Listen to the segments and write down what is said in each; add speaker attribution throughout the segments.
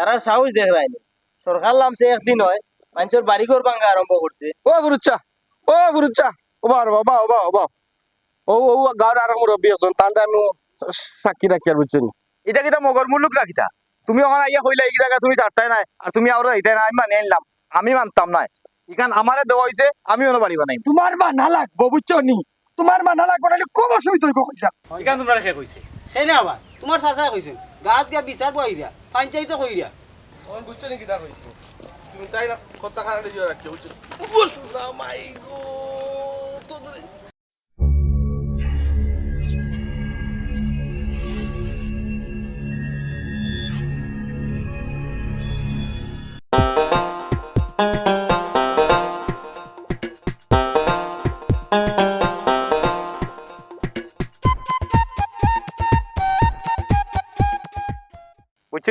Speaker 1: তারা সাহস দেখায়নি সরকার নামছে একদিন হয় মানুষের বাড়ি ঘর ভাঙ্গা আরম্ভ করছে।
Speaker 2: ও বুরুচ্চা ও বুরুচ্চা ওবা ওবা ওবা ওবা ও ও গাঁর আর মুরব্বী একজন তান্ডা আমি সাক্ষী রাখি আর বুঝছেন।
Speaker 3: এটা কিটা মগর মুলুক রাখিতা তুমি ওখানে আইয়া হইলে এই জায়গা তুমি চারটাই নাই আর তুমি আরও এইটাই নাই আমি মানে আনলাম আমি মানতাম নাই। ইখান আমারে দেওয়া হয়েছে আমি অন্য বাড়ি বানাই
Speaker 4: তোমার মানা লাগবো বুঝছ নি? তোমার মানা লাগবো নাহলে খুব অসুবিধা হইব কইলা।
Speaker 3: ইখান তোমরা শেষ হয়েছে
Speaker 1: সেই না আবার তোমার চাচাই কইছেন গাছ দিয়া বিচার বহিরা পঞ্চায়েত কইরা
Speaker 2: আমার বুঝছেন কি তা কইছি তুমি তাই না কথা খারাপ দিয়ে রাখছো বুঝছেন বুঝ না মাই গো তো
Speaker 3: বুঝছেন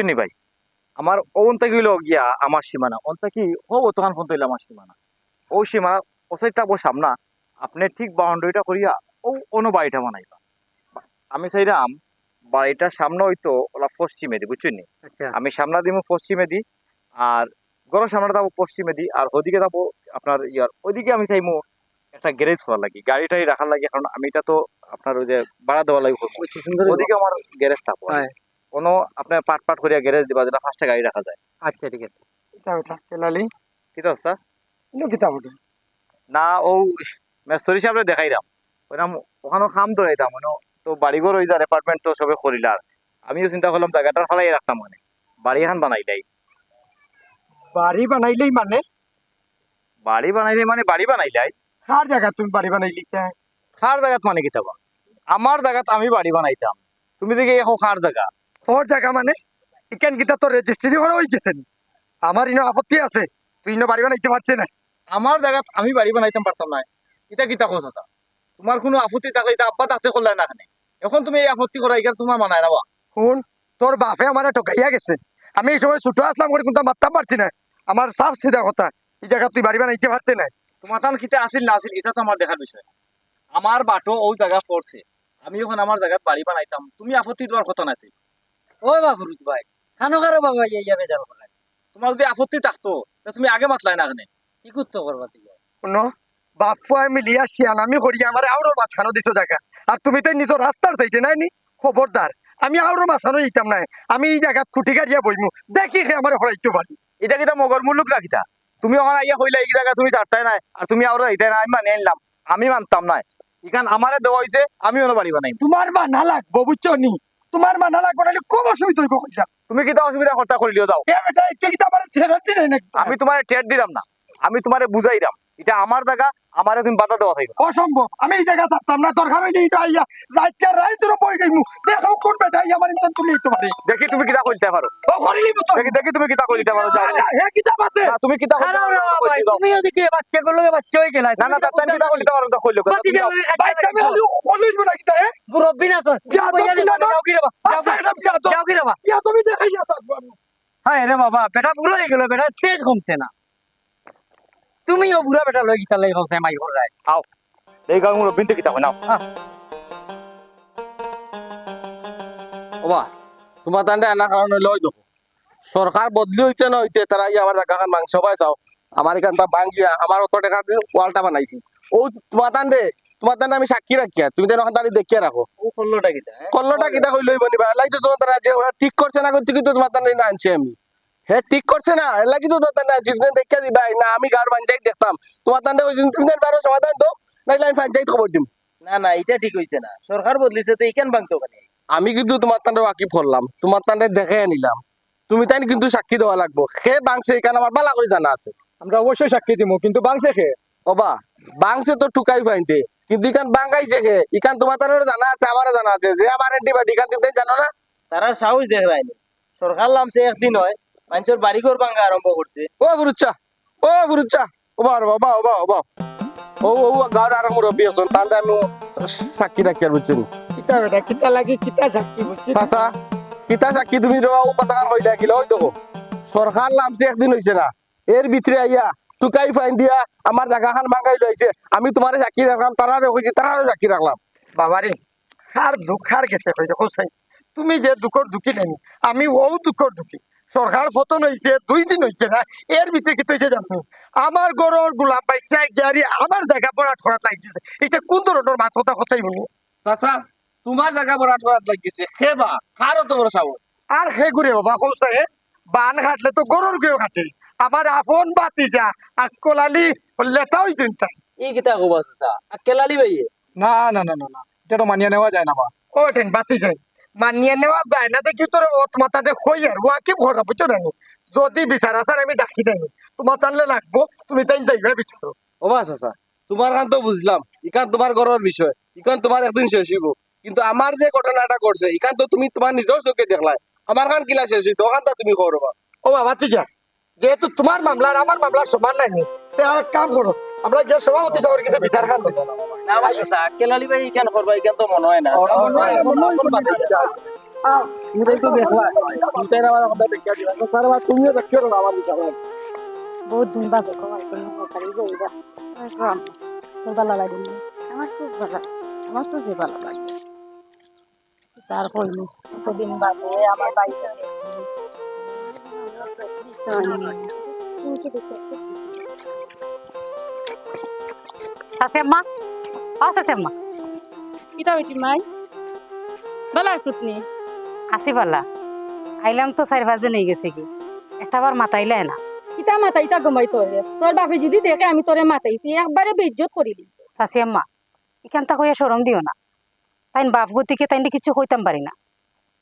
Speaker 3: নি ভাই? আমার ওনটা গেল গিয়া আমার সীমানা। ওনটা কি? ও তখন ফোন তৈল আমার সীমানা। ও সীমানা ওসাই থাকব সামনা। আপনি ঠিক বাউন্ডারিটা করিয়া ও অন্য বাড়িটা বানাইবা। আমি চাইলাম বাড়িটার সামনে হইতো ওলা পশ্চিমে দি বুঝছেন নি
Speaker 1: আচ্ছা।
Speaker 3: আমি সামনা দিব পশ্চিমে দি আর গরম সামনে যাব পশ্চিমে দি আর ওদিকে যাব আপনার ইয়ার। ওইদিকে আমি চাইমু একটা গ্যারেজ হওয়ার লাগে। গাড়ি টাড়ি রাখার লাগে কারণ আমি এটা তো আপনার ওই যে ভাড়া দেওয়া লাগবে ওদিকে আমার গ্যারেজ থাকব। কোনো আপনার পাট পাট করিয়া গ্যারেজ দিবা যেটা ফার্স্টে গাড়ি রাখা যায়।
Speaker 1: আচ্ছা ঠিক আছে।
Speaker 4: কিতা ওটা কেলালি।
Speaker 3: কি তো অবস্থা?
Speaker 4: ইনো কিতা ওটা
Speaker 3: না ও মেস্তরি সাহেব দেখাইলাম। ওইরাম ওখানে খাম ধরাইতাম মানে তো বাড়িঘর ওই যার অ্যাপার্টমেন্ট তো সবে করিলার আমিও চিন্তা করলাম জায়গাটা ফালাই রাখতাম মানে। বাড়ি এখন বানাইলাই।
Speaker 4: বাড়ি বানাইলেই মানে?
Speaker 3: বাড়ি বানাইলে মানে বাড়ি বানাইলাই।
Speaker 4: কার জায়গা তুমি বাড়ি বানাইলি কে?
Speaker 3: খার জায়গাত মানে কি থাকবা আমার জায়গাত আমি বাড়ি বানাইতাম। তুমি দেখি এখন খার জায়গা?
Speaker 4: তোর জায়গা মানে? ইকেন কিতা তোর রেজিস্ট্রি হয়ে গেছে নি? আমার ইনো আপত্তি আছে। তুই ইনো বাড়ি বানাইতে পারতে না।
Speaker 3: আমার জায়গাত আমি বাড়ি বানাইতাম পারতাম না। এটা কিতা কোস আছে তোমার কোনো আপত্তি থাকলে এটা আব্বা তাতে করলাই না এখানে এখন তুমি এই আপত্তি করা এখানে তোমার মানায় না বা
Speaker 4: শুন তোর বাপে আমার ঠকাইয়া গেছে। আমি এই সময় ছোট আসলাম করে কিন্তু মারতাম পারছি না। আমার সাফ সিধা কথা। এই জায়গা তুই বাড়ি বানাইতে পারতে না।
Speaker 3: তোমার তান কিতা আসিল না আসিল এটা তো আমার দেখার বিষয়। আমার বাটো ওই জায়গা পড়ছে। আমি যখন আমার জায়গাত বাড়ি বানাইতাম তুমি আপত্তি দেওয়ার কথা নাই তুই।
Speaker 1: ওই বাবুরুত ভাই খানোকারও বাবা ইয়া বেজার করে
Speaker 3: তোমার যদি আপত্তি থাকতো তুমি আগে মাতলাই না এখানে
Speaker 1: কি করতে করবা তুই
Speaker 4: শুনো বাপু আমি মিলিয়া শিয়ান আমি করি আমার মাঝখানো দিছো জায়গা আর তুমি তো নিজের রাস্তার চাইতে নাই নি? খবরদার আমি আউরো মাঝখানো দিতাম নাই। আমি এই জায়গাত কুটি কাটিয়া বইমু দেখি খে আমার হরাইতে পারি
Speaker 3: এটা কিটা মগর মুলুক রাখিতা তুমি ওখানে আইয়া হইলে এই জায়গা তুমি চারটাই নাই। আর তুমি আরও এইটাই নাই আমি মানে আনলাম। আমি মানতাম নাই। এখান আমারে দেওয়া হয়েছে আমি অন্য বাড়ি বানাই
Speaker 4: তোমার মানা লাগবো বুঝছ নি তোমার মানা লাগবো না খুব অসুবিধা হইব কইলা
Speaker 3: তুমি কিতা অসুবিধা কর্তা করিলিও যাও। আমি তোমার টেট দিলাম না আমি তোমারে বুঝাইলাম এটা আমার জায়গা আমারে তুমি বাধা দেওয়া থাকবে
Speaker 4: অসম্ভব। আমি এই জায়গা ছাড়তাম না দরকার হইলে এটা আইয়া রাইতেরও বই দেখো কোন বেটা আইয়া আমার ইনসান তুলে দিতে পারে।
Speaker 3: দেখি তুমি কিটা করতে পারো।
Speaker 4: ও করিলি মতো
Speaker 3: দেখি দেখি তুমি কিটা করতে পারো যাও।
Speaker 4: হে কিতা বাতে?
Speaker 3: না, তুমি কিটা করতে পারো যাও।
Speaker 1: তুমি ওদিকে বাচ্চা গুলো বাচ্চা হয়ে গেলা।
Speaker 3: না না তার কিটা করতে পারো তো কইলো তুমি
Speaker 4: আমি হলি কলিজ বনা কিতা হে?
Speaker 1: মুরব্বী না তো
Speaker 4: তো
Speaker 1: যাও কি রে
Speaker 4: তো
Speaker 1: যাও কি রে বা
Speaker 4: তুমি দেখাইয়া থাকব
Speaker 1: হ্যাঁ রে বাবা বেটা বুড়ো হয়ে গেল বেটা তেজ কমছে না। তুমিও বুড়া বেটা লই গিতা লই গেছে মাই ঘর যায়।
Speaker 3: আও এই গাঁও মুরব্বী তো কিতা হয় নাও
Speaker 2: ওবা তোমার তান্ডে আনা কারণ ওই দেখো সরকার বদলি হইতে না হইতে তারা ইয়ে আমার জায়গা খান মাংস পাই চাও আমার এখান তা ভাঙ্গিয়া আমার অত টাকা দিয়ে ওয়ালটা বানাইছি। ও তোমার তান্ডে তোমার তান্ডে আমি সাক্ষী রাখিয়া তুমি তো এখন তাহলে দেখিয়া রাখো
Speaker 1: ও করলোটা কিতা
Speaker 2: কল্লটা কিতা কইলই বনিবা। লাগতো তোমার তারা যে ঠিক করছে না করতে কিন্তু তোমার তান্ডে না আনছি আমি। হ্যাঁ ঠিক করছে না? এর লাগি তো দেখিয়া দিবা। না আমি গাড় পঞ্চায়েত দেখতাম। তোমার তান্ডে ওই তুমি পারো সমাধান তো নাইলে আমি পঞ্চায়েত খবর দিম।
Speaker 1: না না এটা ঠিক হইছে না। সরকার বদলিছে তো ইকেন ওখানে
Speaker 2: আমি কিন্তু তোমার তান্ডে ওয়াকিফ করলাম তোমার তান্ডে দেখে নিলাম। তুমি তাই কিন্তু সাক্ষী দেওয়া লাগবো। সে বাংছে এখানে আমার বালা করে জানা আছে।
Speaker 4: আমরা অবশ্যই সাক্ষী দিব কিন্তু বাংছে খে
Speaker 2: ওবা বাংছে তো টুকাই ফাইনতে কিন্তু ইখান বাঙ্গাইছে খে ইখান তোমার তার জানা আছে আমারও জানা আছে। যে আমার এন্টিবায়োটিক ইখান তুমি জানো না?
Speaker 1: তারা সাহস দেখায়নি সরকার নামছে একদিন হয়। মানুষের বাড়ি ঘর ভাঙ্গা আরম্ভ করছে।
Speaker 2: ও বুরুচ্চা ও বুরুচ্চা ওবা ওবা ওবা ওবা ও ও গাঁর আর মুরব্বী এখন তাহলে আমি সাক্ষী রাখি আর বুঝছি
Speaker 4: কিতা বেটা কিতা লাগি কিতা সাক্ষী বুঝছি
Speaker 2: চাচা কিতা সাক্ষী তুমি রবা ও কথা হইলা কিলো ওই দেখো সরকার নামছে একদিন হইছে না এর ভিতরে আইয়া টুকাই ফাইন দিয়া আমার জায়গা খান ভাঙাই লইছে আমি তোমারে সাক্ষী রাখলাম তারারে হয়েছি তারারে সাক্ষী রাখলাম
Speaker 4: বাবারে খার দুঃখ আর গেছে কই দেখো তুমি যে দুঃখর দুঃখী নেই আমি ও দুঃখর দুঃখী। সরকার পতন হয়েছে দুই দিন হয়েছে না এর ভিতরে কি হয়েছে জানো আমার গরর গোলাম বাচ্চা গাড়ি আমার জায়গা বরাট করাত লাগিছে। এটা কোন ধরনের মাথা কথাই বলব?
Speaker 2: চাচা তোমার জায়গা বরাট করাত লাগিছে খেবা কারও তো বড় সাহস?
Speaker 4: আর সে ঘুরে বাবা কৌছে বান খাটলে তো গরুর কেউ খাটে আমার আপন বাতি যা আর কোলালি লেতা হয়েছে
Speaker 5: এই কিতা কব চাচা কেলালি ভাইয়ে?
Speaker 3: না না না না না এটা তো মানিয়ে নেওয়া যায় না বা
Speaker 4: ও বাতি যাই মানিয়ে নেওয়া যায় না দেখি তোর ওত মাথাতে খই আর ওয়াকি ভরা বুঝছ না যদি বিচার আসার আমি ডাকি দেয় তোমার তাহলে লাগবো তুমি তাই যাইবে বিচারো
Speaker 2: ও বা চাচা তোমার কান তো বুঝলাম ইকান তোমার ঘরের বিষয়। ইকান তোমার একদিন শেষ হইব কিন্তু আমার যে ঘটনাটা করছে ইকান তো তুমি তোমার নিজের চোখে দেখলাই। আমার কান কিলা শেষ হইতো ওখান তো তুমি করবা
Speaker 4: ও বাবা তিজা যেহেতু তোমার মামলা আর আমার মামলার সমান নাই তে এক কাম করো আমরা গিয়ে সভাপতি সাহেবের কাছে বিচার খান
Speaker 5: না ভাই চাচা কেলালি ভাই কেন করবা কেন তো মনে হয় না
Speaker 2: তুমিও দেখিও না আমার
Speaker 6: বহুত তোর ভালো লাগে? আমার খুব ভালো আমার তো যে ভালো লাগে তার হইনি কতদিন বাদে আমার বাইসে
Speaker 7: সাসেম্মা ও সাসেম্মা
Speaker 6: কিতা হইতি মাই ভালো আছো তুমি
Speaker 7: আসি পাল্লা আইলাম তো চারি পাঁচ দিন হয়ে গেছে কি? একটা বার মাতাইলে না।
Speaker 6: কিতা মাতাই তা গমাই তোরে তোর বাপে যদি দেখে আমি তোরে মাতাইছি। একবারে বেজ্জত করিলি
Speaker 7: চাচি আম্মা এখানটা কইয়া সরম দিও না। তাই বাপ গতিকে তাই কিছু কইতাম পারি না।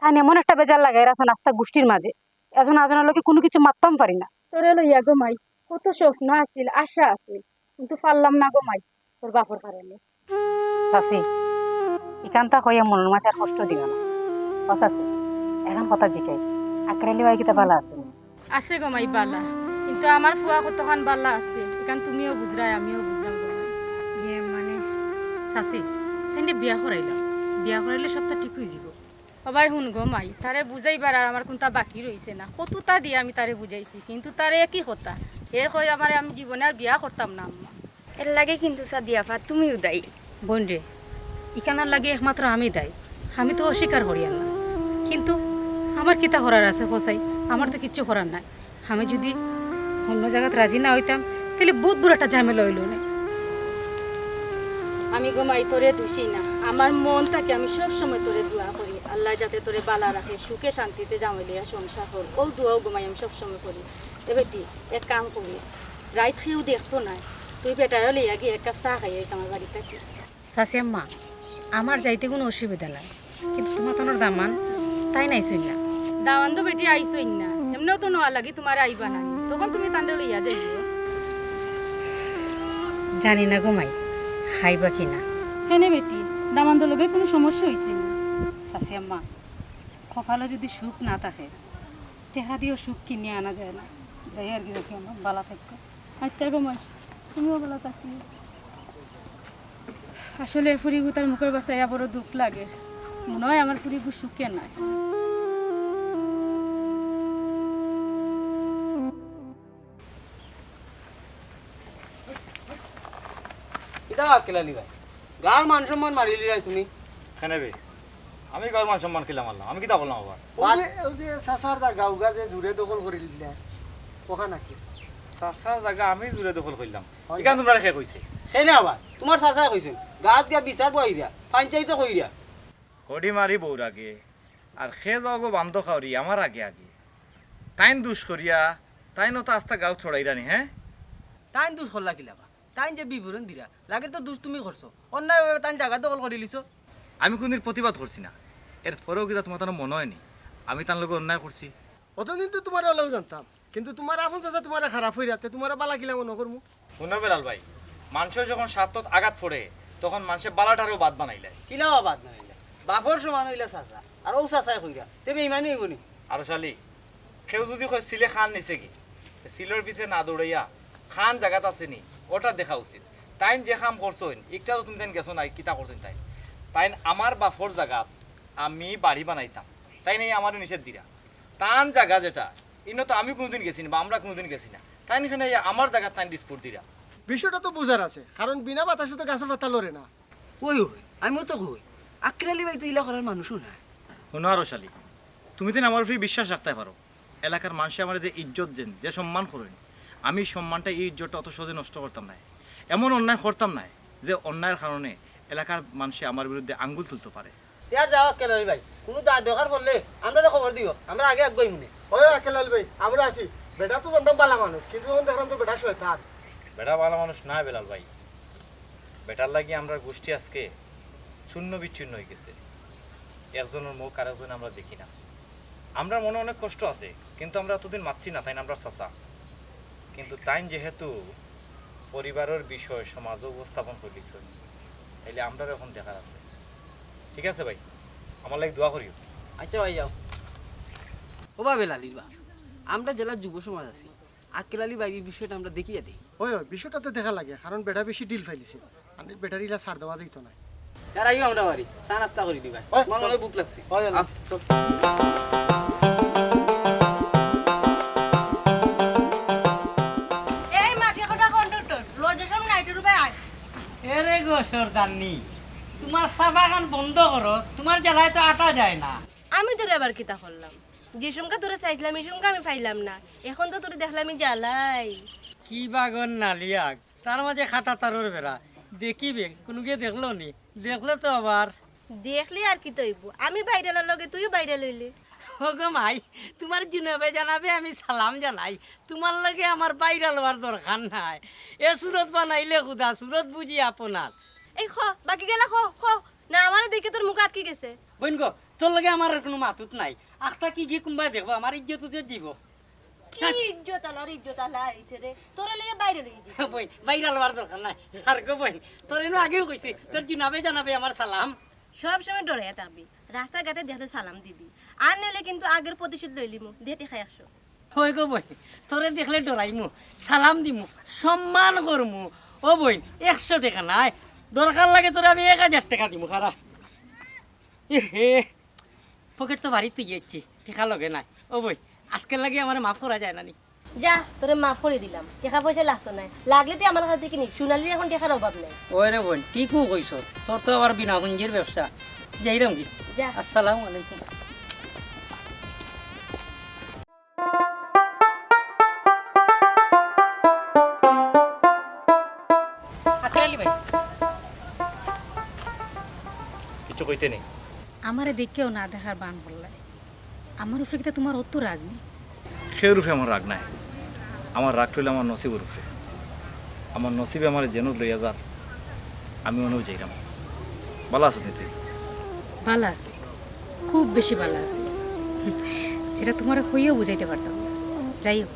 Speaker 7: তাই এমন একটা বেজার লাগাই রাখছে নাস্তা গোষ্ঠীর মাঝে। এজন আজনের লোকে কোনো কিছু মারতাম পারি না।
Speaker 6: তোরে লইয়া গমাই। কত স্বপ্ন আছিল আশা আছিল। কিন্তু পারলাম না গমাই। তোর বাপর কারণে।
Speaker 7: চাচি এখানটা কইয়া মনের মাঝে কষ্ট দিও না। ও চাচি এখন কথা জিকাই আকরালি ভাই কিতা ভালো আছে?
Speaker 6: আছে গমাই বালা। কিন্তু আমার ফুয়া কতখান বালা আছে? এখান তুমিও বুঝরাই আমিও বুঝরাম গমাই
Speaker 7: ইয়ে মানে চাচি তাই বিয়া করাইলাম বিয়া করাইলে সবটা ঠিক হয়ে যাব
Speaker 6: সবাই শুন গমাই তারে বুঝাইবার আর আমার কোনটা বাকি রইছে না। কতটা দিয়ে আমি তারে বুঝাইছি কিন্তু তারে একই কথা। এ কই আমার আমি জীবনে আর বিয়া করতাম না আম্মা।
Speaker 8: এর লাগে কিন্তু সাদিয়া ফা তুমিও দায়ী।
Speaker 7: বোন রে ইখানার লাগে একমাত্র আমি দায়। আমি তো অস্বীকার করিয়ান না কিন্তু আমার কিতা করার আছে ফসাই? আমার তো কিচ্ছু করার নাই। আমি যদি অন্য জায়গাত রাজি না হইতাম তাহলে বহুত বড় একটা ঝামেলা হইল না।
Speaker 6: আমি গোমাই তোরে দোষী না। আমার মন থাকে আমি সব সময় তোরে দোয়া করি। আল্লাহ যাতে তোরে বালা রাখে সুখে শান্তিতে জামাইলিয়া সংসার কর ও দোয়াও গোমাই আমি সব সময় করি। এ বেটি এক কাম করিস। রাইত খেয়েও দেখতো না। তুই বেটারও লিয়া গিয়ে এক কাপ চাহ খাইয়াইস আমার বাড়ি থেকে
Speaker 7: চাচি আম্মা আমার যাইতে কোনো অসুবিধা নাই কিন্তু তোমার তোর দামান তাই নাই শুন না
Speaker 6: দাওয়ান তো বেটি আইসই না এমনিও তো নোয়া লাগি তোমার আইবা না তখন তুমি তান্ডে লইয়া যাইও।
Speaker 7: জানি না গোমাই হাইবা কি না।
Speaker 6: হেনে বেটি দামান লগে কোনো সমস্যা হয়েছে না?
Speaker 7: চাচি আম্মা কপালে যদি সুখ না থাকে টেহা দিয়েও সুখ কিনে আনা যায় না। যাই আর কি চাচি আম্মা বালা থাকবে।
Speaker 6: আচ্ছা গোমাই তুমিও বলা থাকি আসলে ফুরিগু তার মুখের বাসায় বড় দুঃখ লাগে। মনে হয় আমার ফুরিগু সুখে নাই।
Speaker 5: কেলালি ভাই গার মান সম্মান মারিলি রাই তুমি?
Speaker 3: কেন বে? আমি কার মান সম্মান আমি কিতা বললাম আবার?
Speaker 9: চাচার জাগা উগা যে দূরে দখল করে দিলে ওখানে নাকি?
Speaker 3: চাচার জায়গা আমি জুড়ে দখল করলাম। এখান তোমরা শেষ কইছে?
Speaker 5: সেই না আবার তোমার চাচাই কইছেন গাত দিয়া বিচার বই দিয়া পঞ্চায়েত কই দিয়া।
Speaker 3: হডি মারি বউর আগে আর সে যাও গো বান্ধ খাওয়ারি আমার আগে আগে। তাইন দুষ করিয়া তাইনও তো আস্তা গাও ছড়াইরানি হ্যাঁ
Speaker 5: টাইম দুষ হল লাগিলা বা টাইম যে বিবরণ দিলা লাগে তো দুষ তুমি করছ অন্যায়ভাবে টাইম জায়গা দখল করে লিছো
Speaker 3: আমি কোনদিন প্রতিবাদ করছি না। এর পরেও কিনা তোমার তার মনে হয়নি আমি তার লোক অন্যায় করছি
Speaker 9: অতদিন তো তোমার ওলাও জানতাম। কিন্তু তোমার আপন চাচা তোমার খারাপ হয়ে রাতে তোমার বালা কিলা মনে করব
Speaker 3: শুনে বেলাল ভাই মানুষের যখন সাতত আঘাত পড়ে তখন মানুষের বালাটারও বাদ বানাইলে।
Speaker 5: কিলা বাদ নাইলা বাপর সমান হইলা চাচা আর ও চাচাই কইরা তেবে ইমানই হইব নি।
Speaker 3: আর শালি কেউ যদি কয় সিলে খান নিছে কি? সিলের পিছে না দৌড়াইয়া খান জায়গাত আছে নি ওটা দেখা উচিত। তাইন যে কাম করছেন একটা তো তুমি তাইন গেছো নাই কিতা করছেন তাই তাইন আমার বাপর জায়গাত আমি বাড়ি বানাইতাম তাই নাই আমার নিষেধ দিরা তান জায়গা যেটা ইনো তো আমি কোনোদিন গেছি না বা আমরা কোনোদিন গেছি না। তাই এখানে আমার জায়গা তাইন ডিসপুট দিরা।
Speaker 9: বিষয়টা তো বোঝার আছে কারণ বিনা বাতাসে তো গাছের পাতা লড়ে না।
Speaker 5: ওই ওই আমি তো কই। আকরালি ভাই তো ইলা করার মানুষও না।
Speaker 3: শোনো আরও শালি তুমি তো আমার উপরে বিশ্বাস রাখতে পারো
Speaker 10: এলাকার মানুষে আমার যে ইজ্জত দেন যে সম্মান করেন আমি সম্মানটা এই ইজ্জতটা অত সহজে নষ্ট করতাম না। এমন অন্যায় করতাম না যে অন্যায়ের কারণে এলাকার মানুষে আমার বিরুদ্ধে আঙ্গুল তুলতে পারে।
Speaker 11: ইয়ার যাও কেলালি ভাই কোনো দা- দরকার পড়লে আমরা খবর দিও আমরা আগে আগে মনে।
Speaker 9: ওই আকেলাল ভাই আমরা আছি। বেটা তো জানতাম বালা মানুষ কিন্তু এখন দেখলাম তো বেটা শয়তান।
Speaker 10: বেটা ভালো মানুষ না বেলাল ভাই। বেটার লাগি আমরা গোষ্ঠী আজকে শূন্য বিচ্ছিন্ন হয়ে গেছে। একজনের মুখ আর একজন আমরা দেখি না। আমরা মনে অনেক কষ্ট আছে কিন্তু আমরা এতদিন মাতছি না তাই না আমরা চাচা? কিন্তু তাই যেহেতু পরিবারের বিষয় সমাজ উপস্থাপন করিস তাইলে আমরা এখন দেখার আছে। ঠিক আছে ভাই আমার লাগে দোয়া করিও।
Speaker 11: আচ্ছা ভাই যাও। ও বা বেলালির বা আমরা জেলার যুব সমাজ আছি। আকেলালি বাইরের বিষয়টা আমরা দেখিয়া দিই।
Speaker 9: ওই ওই বিষয়টা তো দেখা লাগে কারণ বেটা বেশি ডিল ফাইলিছে। আর বেটার ইলা ছাড় দেওয়া যাইতো না।
Speaker 11: আইও আমরা বাড়ি চা নাস্তা করে দিবা
Speaker 9: ওই,
Speaker 11: মনে বুক লাগছে? এরে গো তোমার বন্ধ করো তোমার জেলায় তো আটা যায় না।
Speaker 12: আমি তোরে এবার কিতা করলাম? যে সংখ্যা তোরে চাইছিলাম এই সংখ্যা আমি পাইলাম না। এখন তো তোরে দেখলাম জ্বালাই
Speaker 11: কি বাগন নালিয়াক তার মাঝে খাটা তারর বেড়া। দেখিবে কোনো গিয়ে দেখল নি? দেখলে তো আবার।
Speaker 12: দেখলি আর কি তৈব? আমি বাইরে লগে তুইও বাইরে লইলি।
Speaker 11: ওগো মাই তোমার জিনবে জানাবে আমি সালাম জানাই। তোমার লগে আমার বাইরে লওয়ার দরকার নাই। এ সুরত বানাইলে খুদা সুরত বুঝি আপনার।
Speaker 12: এই খ বাকি গেলা খ খ। না আমার দেখে তোর মুখ আটকে গেছে।
Speaker 11: বইন গো তোর লগে আমার কোনো মাতুত নাই। আখটা কি গিয়ে কোনবা দেখব? আমার ইজ্জত দিব।
Speaker 12: কি ইজ্জত আলার? ইজ্জত আলা আইছে রে। তোরে লগে বাইরে লই দি
Speaker 11: বই বাইরে লওয়ার দরকার নাই। সার গো বইন তোর এনে আগেও কইছি তোর জিনাবে জানাবে আমার সালাম।
Speaker 12: সব সময় ডরে থাকবি। রাস্তাঘাটে দেখলে সালাম দিবি। আর নিলে কিন্তু আগের প্রতিশোধ লইলি মু। দেটে খাই আসো।
Speaker 11: হই গো বই তোরে দেখলে ডরাইমু সালাম দিমু সম্মান করমু। ও বইন একশো টাকা নাই। দরকার লাগে তোরে আমি এক হাজার টাকা দিমু খারা। হে পকেট তো বাড়িতে গিয়েছি টাকা লগে নাই। ও বই আজকের লাগে আমার মাফ করা যায় না নি?
Speaker 12: যা তোরে মাফ করে দিলাম। টাকা পয়সা লাগতো না লাগলে তুই আমার কাছে কিনি সোনালি এখন টাকার অভাব নাই।
Speaker 11: ওই রে বোন ঠিকও কইস তোর তো আবার বিনা পুঞ্জির ব্যবসা। যাইরাম কি
Speaker 12: যা।
Speaker 11: আসসালামু আলাইকুম।
Speaker 10: কিছু কইতে নেই।
Speaker 7: আমারে দেখেও না দেখার বান বললাই আমার উপরে কিতা তোমার অত রাগ নেই?
Speaker 10: সে রূপে আমার রাগ নাই। আমার রাগ হইলে আমার নসিবের উপরে আমার নসিবে আমার যেন লইয়া যার আমি অনুভ যাইলাম ভালো আছো নি তুই
Speaker 7: ভালো আছে। খুব বেশি ভালো আছে। যেটা তোমার হইয়েও বুঝাইতে পারতাম না। যাই হোক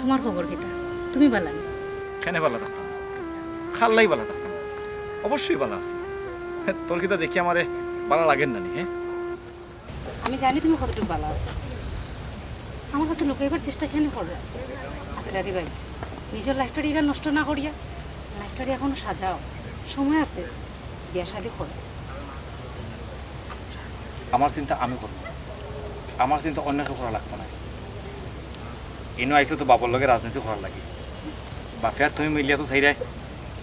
Speaker 7: তোমার খবর কিতা তুমি ভালো নেই
Speaker 10: কেন ভালো থাকতাম? খাল্লাই ভালো থাকতাম? অবশ্যই ভালো আছে। তোর কিতা দেখি আমারে ভালো লাগেন না নি হ্যাঁ?
Speaker 7: আমি জানি তুমি কতটুকু ভালো আছো। আমার কাছে লুকাইবার চেষ্টা কেন করবে আখরারি ভাই নিজের লাইফটারি এটা নষ্ট না করিয়া লাইফটারি এখনও সাজাও। সময় আছে বিয়া শাদি করো।
Speaker 10: আমার চিন্তা আমি করব আমার চিন্তা অন্য কেউ করা লাগতো না। এনো আইসো তো বাবার লগে রাজনীতি করার লাগে। বাফিয়ার তুমি মিলিয়া তো চাইরাই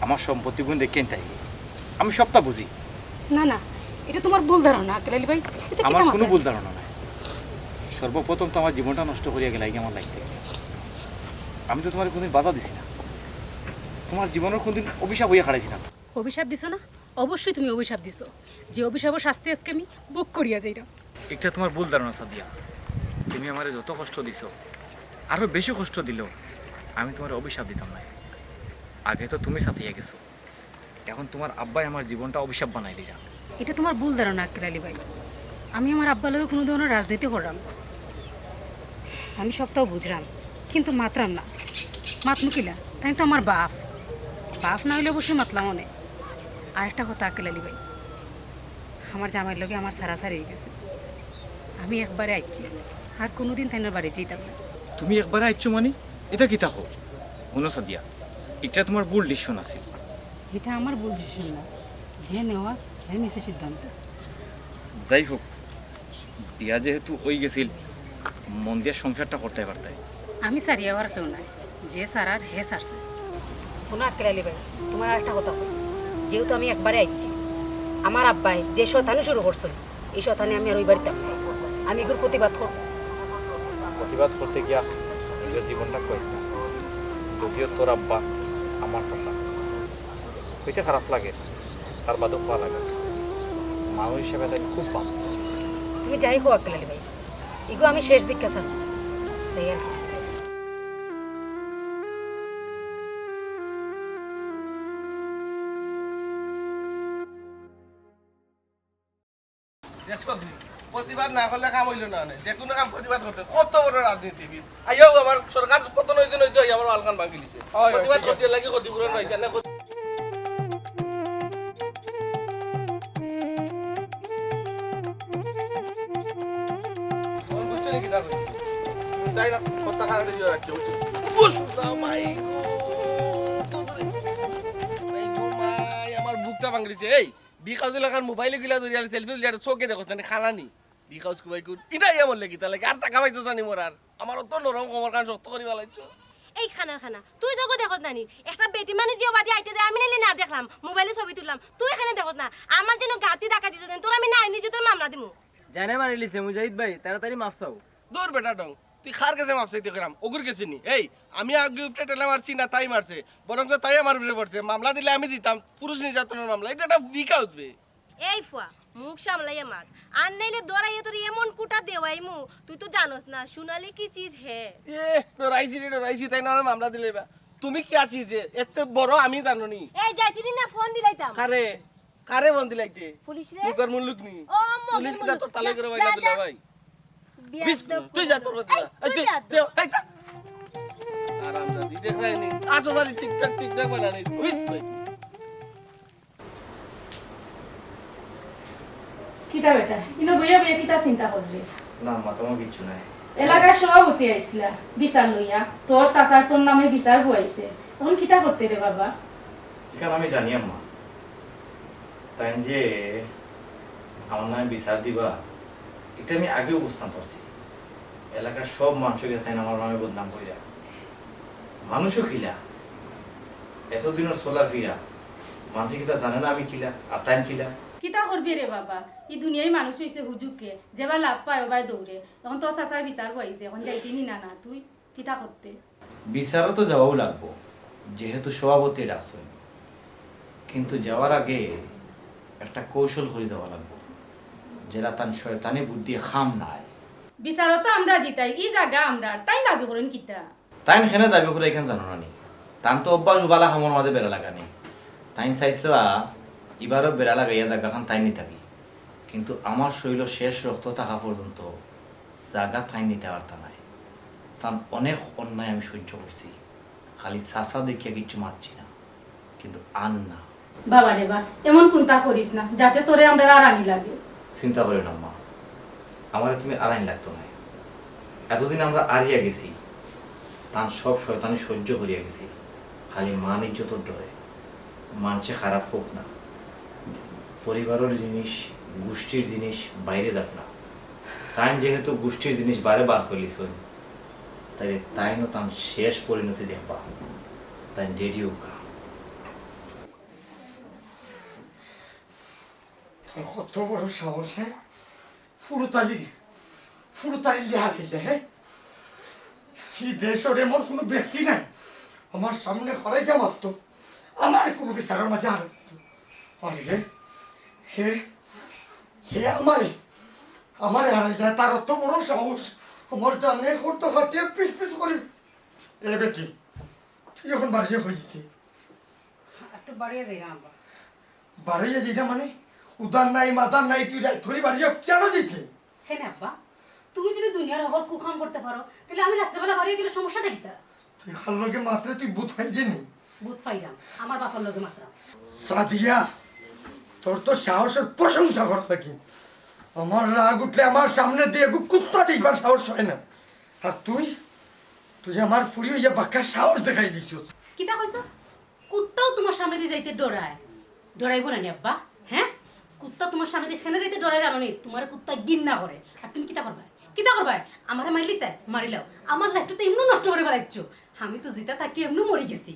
Speaker 10: আমার সম্পত্তি গুণ দেখেন তাই আমি সবটা বুঝি
Speaker 7: না না এটা তোমার ভুল ধারণা আখরালি ভাই।
Speaker 10: আমার কোনো ভুল ধারণা নাই। সর্বপ্রথম তো আমার জীবনটা নষ্ট করিয়া গেলাই আমার লাইফ থেকে। আমি তো তোমার কোনদিন বাধা দিছি না। তোমার জীবনের কোনদিন অভিশাপ হইয়া খাড়াইছি না
Speaker 7: অভিশাপ দিছো না? অবশ্যই তুমি অভিশাপ দিছো। যে অভিশাপের শাস্তি আজকে আমি বুক করিয়া যাইরা
Speaker 10: এটা তোমার ভুল ধারণা সাদিয়া। তুমি আমারে যত কষ্ট দিছো আরও বেশি কষ্ট দিল আমি তোমার অভিশাপ দিতাম না। আগে তো তুমি সাথিয়া গেছো। এখন তোমার আব্বাই আমার জীবনটা অভিশাপ বানাই দিলা
Speaker 7: এটা তোমার ভুল ধারণা আক্কেল আলী ভাই। আমি আমার আব্বা লোক কোনো ধরনের রাজনীতি করলাম। আমি সবটাও বুঝলাম কিন্তু মাত্রাম না। মাতমুকিলা তাই তো আমার বাপ। বাপ না হলে অবশ্যই মাতলাম অনেক। আরেকটা কথা আক্কেল আলী ভাই। আমার জামাইয়ের লগে আমার সারাসারি হয়ে গেছে। আমি একবারে আইছি আর কোনোদিন তাই বাড়ি যেতাম না।
Speaker 10: তুমি একবারে আইছো মানে? এটা কি তাকো? শুনো সাদিয়া এটা তোমার ভুল ডিসিশন আছে
Speaker 7: এটা আমার ভুল ডিসিশন না। যে নেওয়া হ্যাঁ নিছে সিদ্ধান্ত।
Speaker 10: যাই হোক বিয়া যেহেতু ওই গেছিল মন দিয়ে সংসারটা করতে পারতে।
Speaker 7: আমি সারি আবার কেউ নাই যে সারার হে সারছে। শোনো আক্কেল আলী ভাই তোমার একটা কথা যেহেতু আমি একবারে আইছি আমার আব্বাই যে শতানি শুরু করছিল এই শতানি আমি আর ওই বাড়িতে আমি এগুলোর প্রতিবাদ করব।
Speaker 10: প্রতিবাদ করতে গিয়া নিজের জীবনটা কইস না। যদিও তোর আব্বা আমার চাচা হইতে খারাপ লাগে তার বাদও খোয়া লাগে। মানুষ হিসেবে তাই খুব পাম
Speaker 7: তুমি যাই হোক আকেলালি ভাই এগো আমি শেষ দিকটা স্যার যাই আর
Speaker 13: প্রতিবাদ না করলে কাম হইল না যে কোনো কাম প্রতিবাদ করতে কত বড় রাজনীতিবিদ আইয়াও আমার সরকার পতন হইতে নইতে আমার আলকান ভাঙি দিছে। প্রতিবাদ করছে লাগি ক্ষতিপূরণ হয়েছে না এই বিকাশ খানা
Speaker 12: তুই যখন দেখত নানি একটা বেটি মানে দিয়ে বাদি আইতে আমি নাইলে না দেখলাম মোবাইলে ছবি তুললাম তুই এখানে দেখত না আমার যেন গাতি ডাকা দিত তোর আমি নাই নিজে তোর মামলা দিমু
Speaker 14: জানে মারি লিছে মুজাহিদ ভাই, তাড়াতাড়ি মাফ চাও।
Speaker 13: দূর বেটা ডং তুই খার কাছে মাপছে দেখলাম ওগুর কাছে নি। এই আমি উপরে টেলে মারছি না তাই মারছে। বরং তাই আমার উপরে পড়ছে। মামলা দিলে আমি দিতাম পুরুষ নির্যাতনের মামলা। এটা একটা বিকা উঠবে
Speaker 12: এই ফুয়া মুখ সামলাইয়া মাত আর নাইলে দৌড়াইয়া তোর এমন কুটা দেওয়াই মু। তুই তো জানোস না সোনালি কি চিজ হে?
Speaker 13: এ রাইছি রে রাইছি তাই না মামলা দিলে বা তুমি কি আছিস যে এত বড় আমি জানো নি।
Speaker 12: এই যাইতি না ফোন দিলাইতাম।
Speaker 13: কারে? কারে বন্দি লাগতে
Speaker 12: পুলিশ রে?
Speaker 13: মুখের মুল্লুক নি।
Speaker 12: ও
Speaker 13: পুলিশ কিটা তোর তালে করে
Speaker 12: যা,
Speaker 13: বাইলা দিলা ভাই? তুই যা তোর। আরাম দাদি দেখ আসো বাড়ি ঠিকঠাক ঠিকঠাক বানানি। বিস ভাই
Speaker 6: কিতা বেটা? ইনো বইয়া বইয়া কিতা চিন্তা করলি?
Speaker 10: না মা তোমার কিচ্ছু নাই।
Speaker 6: এলাকার সভাপতি আইসলা বিচার লইয়া। তোর চাচার তোর নামে বিচার বইছে তখন কিতা করতে রে বাবা?
Speaker 10: এখানে আমি জানি আম্মা। তাই যে আমার নামে বিচার দিবা এটা আমি আগেও বুঝতাম পারছি। এলাকার সব মানুষকে তাই আমার নামে বদনাম কইরা। মানুষও খিলা। এতদিনের সোলার ফিরা। মানুষ কি তা জানে না আমি খিলা? আর তাই খিলা?
Speaker 6: কিতা করবি রে বাবা? ই দুনিয়ায় মানুষ হইছে হুজুককে যেবা লাভ পায় ওবাই দৌড়ে। তখন তোর চাচার বিচার বইছে এখন যাইতে নি না না। তুই কিতা করতে?
Speaker 10: বিচারও তো যাওয়াও লাগবো। যেহেতু সভাপতি ডাকছেন কিন্তু যাওয়ার আগে একটা কৌশল করে দেওয়া লাগবো। যেটা তান শয়তানি বুদ্ধি খাম নাই।
Speaker 6: বিচারও তো আমরা জিতাই ই জায়গা আমরা তাই দাবি করেন কিতা?
Speaker 10: তাই খেনে দাবি করে এখানে জানো না নি তান তো অভ্যাস বালা খামর মাঝে বেড়া লাগানি তাই চাইছিল এবারও বেড়া লাগাইয়া জায়গাখান তাই নি থাকি। কিন্তু আমার শরীর শেষ রক্ত থাকা পর্যন্ত জায়গা তাই নিতে পারতা নাই। তার অনেক অন্যায় আমি সহ্য করছি খালি চাষা দেখিয়া কিচ্ছু মারছি না। কিন্তু আন না।
Speaker 6: বাবা রে বা এমন কোনটা করিস না যাতে তোরে আমরা আর আনি লাগে।
Speaker 10: চিন্তা করি না, মা। আমার তুমি আড়াইন লাগতো না। এতদিন আমরা আরিয়া গেছি তার সব শয়তানি সহ্য করিয়া গেছি। খালি মান ইজ্জতর ডরে। মানছে খারাপ হোক না। পরিবারের জিনিস, গোষ্ঠীর জিনিস বাইরে দেখ না। তাই যেহেতু গোষ্ঠীর জিনিস বাইরে বার করলিস তাই তাই না তার শেষ পরিণতি দেখবা তাই রেডিও কা
Speaker 15: কত বড় সাহস হ্যাঁ? ফুরুতালি ফুরুতালি লিয়া গেছে হ্যাঁ? এই দেশের এমন কোনো ব্যক্তি নাই। আমার সামনে হরাই যা মারতো আমার কোনো বিচারের মাঝে আর আরে হে হে আমারে আমারে হারাই যায় তার অত বড় সাহস। আমার জানে করতে হাঁটিয়ে পিস পিস করি। এ বেটি তুই এখন বাড়িয়ে হয়েছিস
Speaker 7: একটু বাড়িয়ে আমরা
Speaker 15: বাড়িয়ে যেটা মানে? উদার নাই মাদার নাই তুই রাত ধরে বাড়িয়ে কেন যেতে
Speaker 7: হ্যাঁ আব্বা তুমি যদি দুনিয়ার হল কুখাম করতে পারো তাহলে আমি রাত্রেবেলা বাড়িয়ে গেলে সমস্যাটা কিতা
Speaker 15: তুই খাল লগে মাত্রে তুই বুথ খাই গেনি
Speaker 7: বুধ পাইলাম আমার বাপার লগে মাত্রা।
Speaker 15: সাদিয়া তোর তো সাহসের প্রশংসা করা থাকি আমার রাগ উঠলে আমার সামনে দিয়ে গু কুত্তা দিবার সাহস হয় না। আর তুই তুই আমার ফুরি হইয়া বাক্কা সাহস দেখাই দিছ
Speaker 7: কিতা কইছ? কুত্তাও তোমার সামনে দিয়ে যাইতে ডরায়। ডরাইব না নি আব্বা হ্যাঁ? কুত্তা তোমার সামনে দিয়ে খেনে যাইতে ডরায় জানো নি তোমার কুত্তা গিন্না করে। আর তুমি কিতা করবা কিতা করবা আমারে মারলি তাই মারিলাও। আমার লাইফটা তো এমনি নষ্ট করে ফেলাইছ আমি তো জিতা তাকে এমনি মরে গেছি।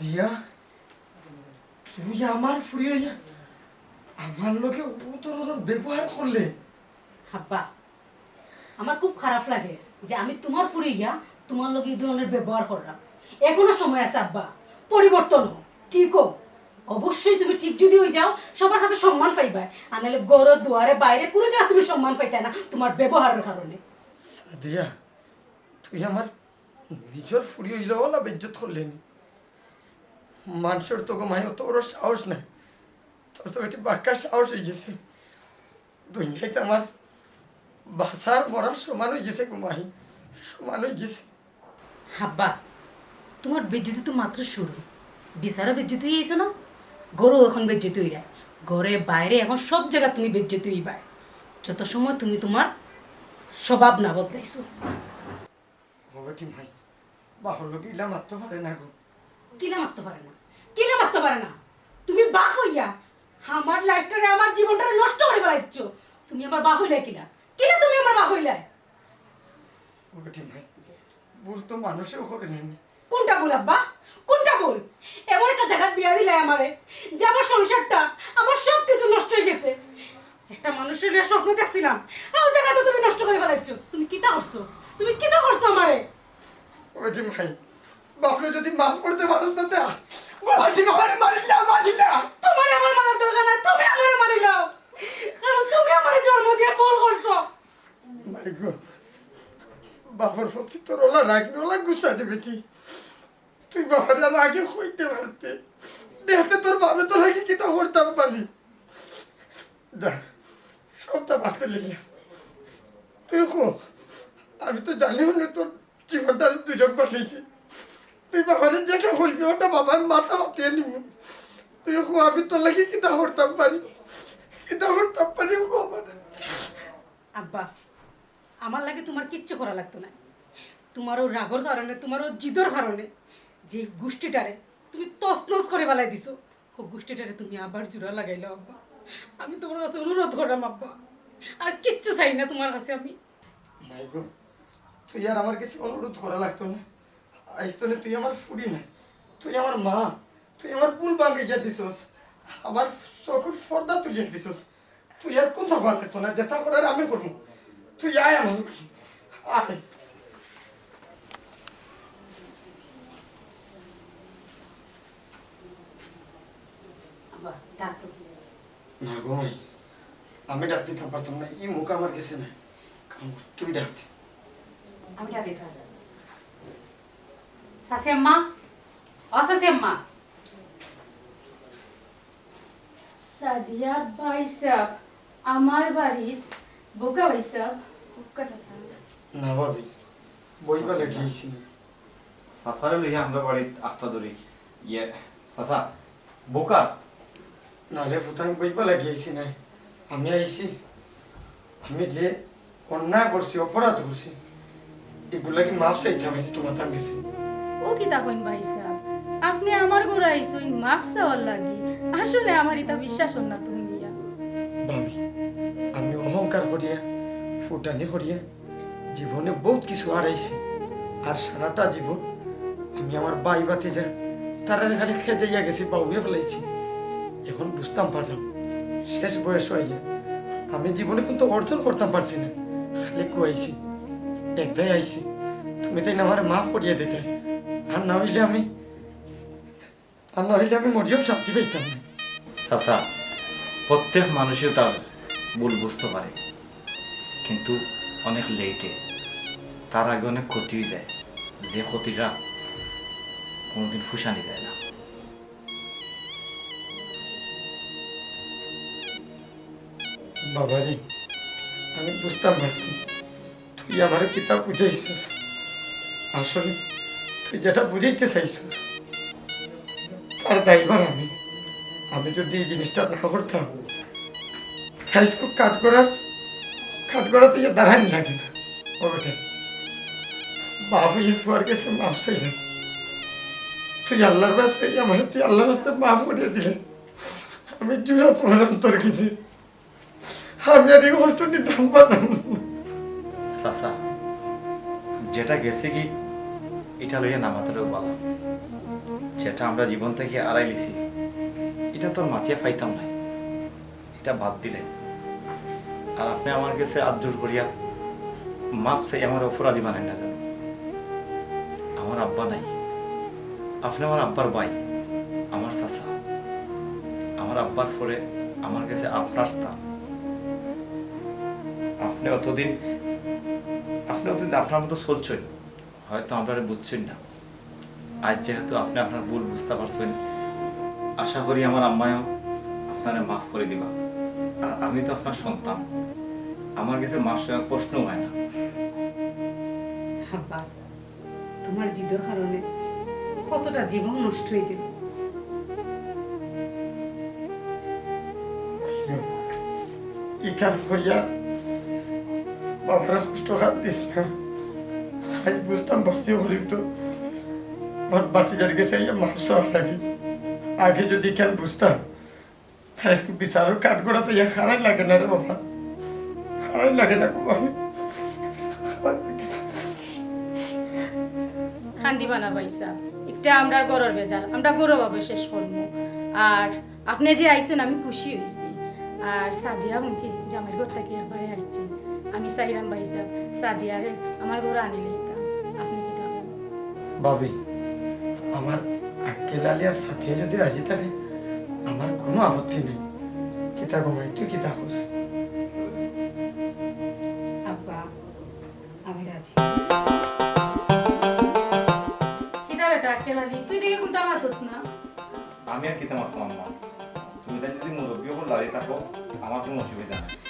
Speaker 15: দিয়া তুই আমার ফুরি হইয়া আমার লোকে ও তোর ব্যবহার করলে।
Speaker 7: আব্বা আমার খুব খারাপ লাগে যে আমি তোমার ফুরে গিয়া তোমার লগে এই ধরনের ব্যবহার করলাম। এখনও সময় আছে আব্বা পরিবর্তন হও, ঠিক হোক। অবশ্যই তুমি ঠিক যদি হয়ে যাও সবার কাছে সম্মান পাইবা। আর নাহলে গড় দুয়ারে বাইরে কোনো জায়গা তুমি সম্মান পাইতে না তোমার ব্যবহারের কারণে।
Speaker 15: সাদিয়া তুই আমার নিজের ফুরি হইল বলা বেজ্জত করলেনি। মানুষের তো মাই অত বড় সাহস নাই। তোর তো এটি বাক্কার সাহস হয়ে গেছে। দুনিয়াতে আমার বাসার মরার সমান হয়ে গেছে ঘুমাই সমান হয়ে গেছে।
Speaker 7: হাব্বা তোমার বেজ্জতি তো মাত্র শুরু। বিচারও বেজ্জতি হয়েছে না? গরু এখন বেজ্জতি যায় ঘরে বাইরে এখন সব জায়গা তুমি বেজ্জতি হইবাই যত সময় তুমি তোমার স্বভাব না বদলাইছো।
Speaker 15: বেটি ভাই? বাপর লোক ইলা মারতে পারে না গো।
Speaker 7: মারতে পারে না? কিনা মারতে পারে না? তুমি বাপ হইয়া আমার লাইফটারে আমার জীবনটারে নষ্ট করে ফেলাইছ তুমি আমার বাপ হইলে কিনা কিনা তুমি আমার বাপ হইলে?
Speaker 15: ভাই? ভুল তো মানুষেও করে নেন
Speaker 7: কোনটা বল আব্বা? কোনটা বল এমন একটা জায়গা বিয়া দিলে আমারে যে আমার সংসারটা আমার সব কিছু নষ্ট হয়ে গেছে। একটা মানুষের লিয়ে স্বপ্ন দেখছিলাম আর ওই জায়গাটা তুমি নষ্ট করে ফেলাইছ তুমি কিতা করছ? তুমি কিতা করছ আমারে?
Speaker 15: বেটি ভাই বাপরে যদি মাফ করতে পারস না তা বাবাটি বাবারে মারিলা মারিলা
Speaker 7: তোমার আমার মারার দরকার নাই তুমি আমার মারি লাও কারণ তুমি আমার জন্ম দিয়ে বল করছ।
Speaker 15: মাই গো বাপর প্রতি তোর ওলা রাখি ওলা গুছানি বেটি। তুই বাবার আর আগে হইতে পারতে। দেখতে তোর বাবে তোর লাগে কি তা করতাম পারি। যা সবটা বাঁচতে লেগে তুই কো, আমি তো জানিও না তোর জীবনটা দুজন বানিয়েছি। তুই বাবার যেটা হইবি ওটা বাবার মাথা মাতিয়ে নিব। তুই কো, আমি তোর লাগে কি তা করতাম পারি। কি তা করতাম পারি কো মানে
Speaker 7: আব্বা, আমার লাগে তোমার কিচ্ছু করা লাগতো না। তোমারও রাগর কারণে তোমারও জিদর কারণে। যে গোষ্ঠীটারে তুমি তসনস করে ফেলাই দিছো, ও গোষ্ঠীটারে তুমি আবার জোড়া লাগাইলো, আব্বা। আমি তোমার কাছে অনুরোধ করলাম, আব্বা। আর কিচ্ছু চাই না তোমার কাছে আমি।
Speaker 15: নাই গো, তুই আর আমার কাছে অনুরোধ করা লাগতো না। আইস তো তুই আমার ফুড়ি না, তুই আমার মা, তুই আমার পুল বাঙ্গাইয়া দিছস, আমার চকুর পর্দা তুলিয়া দিছস, তুই আর কোন থাকা লাগতো না, যেটা করার আমি করব। তুই আয় আমার আয়।
Speaker 7: আব্বা ডাকতো
Speaker 15: না গো আমি ডাক দিতে পারতাম না এই মুখ আমার কাছে না। কাম কর, ডাক
Speaker 7: আমি ডাকি তাহলে শাসি আম্মা ও শাসি আম্মা।
Speaker 6: সাদিয়া বাইসাব আমার বাড়ির বোকা বাইসাব বোকা চাচা।
Speaker 15: না ভাবি বই পালে গিয়েছি
Speaker 10: সাসারে লিখে আমরা বাড়ির আত্মা ধরি। ইয়ে সাসা বোকা
Speaker 15: না রে ফুতা আমি বই পালে না। আমি আইছি। আমি যে অন্যায় করছি অপরাধ করছি এগুলা কি মাপ চাইতে আমি তোমার তার গেছি
Speaker 6: ও কি তখন বাইসাব আপনি আমার গোড়া আইসই মাফ চাওয়ার লাগি। আসলে আমার এটা বিশ্বাস না তুমি ইয়া
Speaker 15: ভাবি আমি অহংকার করিয়া ফুটানি করিয়া জীবনে বহুত কিছু হারাইছি। আর সারাটা জীবন আমি আমার বাই বাতি যে তারা খালি খেজাইয়া গেছি বাউয়ে ফেলাইছি। এখন বুঝতাম পারলাম। শেষ বয়স হইয়া আমি জীবনে কিন্তু অর্জন করতাম পারছি না। খালি কুয়াইছি একদাই আইছি, তুমি তাই আমার মাফ করিয়া দিতে। আর না হইলে আমি, আর না হইলে আমি মরিয়াও শান্তি পাইতাম না।
Speaker 10: সাসা প্রত্যেক মানুষই তার ভুল বুঝতে পারে। কিন্তু অনেক লেটে। তার আগে অনেক ক্ষতি হয়ে যায়। যে ক্ষতিটা কোনোদিন ফুসানি যায়। না
Speaker 15: বাবারে আমি বুঝতাম পারছি তুই আমার কিতাব বুঝাইছিস। আসলে তুই যেটা বুঝাইতে চাইছিস, তার দায়বার আমি। আমি যদি এই জিনিসটা না করতাম চাইছো কাঠ করার কাঠ করা থেকে দাঁড়ানি লাগে না ও বেটা বাবু ফুয়ার কাছে মাফ চাইলাম তুই আল্লাহর কাছে আমার তুই আল্লাহর কাছে মাফ করিয়ে দিলেন আমি জুড়া তোমার অন্তর গেছি। আমি আর এই কষ্ট নিতাম পারলাম
Speaker 10: সাসা, যেটা গেছে কি, এটা লইয়া নামাতেও বলা। যেটা আমরা জীবন থেকে আড়াই লিছি, এটা তোর মাতিয়া পাইতাম নাই। এটা বাদ দিলে। আর আপনি আমার কাছে আদর করিয়া মাপ চাই আমার অপরাধী বানাই না জানো আমার আব্বা নাই। আপনি আমার আব্বার ভাই, আমার চাচা আমার আব্বার পরে আমার কাছে আপনার স্থান। আপনি অতদিন আপনি অতদিন আপনার মতো চলছেন। হয়তো আপনারা বুঝছেন না। আজ যেহেতু আপনি আপনার ভুল বুঝতে পারছেন আশা করি আমার আম্মায়ও আপনারা মাফ করে দিবা। আর আমি তো আপনার সন্তান। আমার কাছে মাফ চাওয়ার প্রশ্ন হয় না।
Speaker 7: তোমার জিদের কারণে কতটা জীবন নষ্ট হয়ে গেল।
Speaker 15: ইখান হইয়া বাবার কষ্ট হাত দিস না আজ বুঝতাম পারছি হরিম তো আমার বাতিজার গেছে ইয়া মাপসা লাগে আগে। যদি ইখান বুঝতাম তাই বিচারের কাঠ গোড়া তো ইয়া খারাই লাগে না রে বাবা। খারাই লাগে না গো আমি
Speaker 6: শান্তি বানা পাইসা একটা আমরা গরর বেজাল। আমরা গৌরভাবে শেষ করব। আর আপনি যে আইসেন আমি খুশি হয়েছি আর সাদিয়া শুনছি জামাই ঘর থেকে একবারে আইছি। আমি চাইলাম পাইসা সাদিয়ারে আমার ঘরে আনিলে আপনি কি থাকেন
Speaker 15: ভাবি আমার আক্কেল আলী আর সাথে যদি রাজি থাকে আমার কোনো আপত্তি নেই। কিতা ঘুমাই তুই কিতা খুশ
Speaker 7: আব্বা আমি রাজি।
Speaker 6: কিতা বেটা খেলালি তুই দেখে কোনটা আমার না?
Speaker 10: আমি আর কি তোমার তোমার মা তুমি তাই যদি মুরব্বী ওপর দাঁড়িয়ে থাকো আমার কোনো অসুবিধা নেই।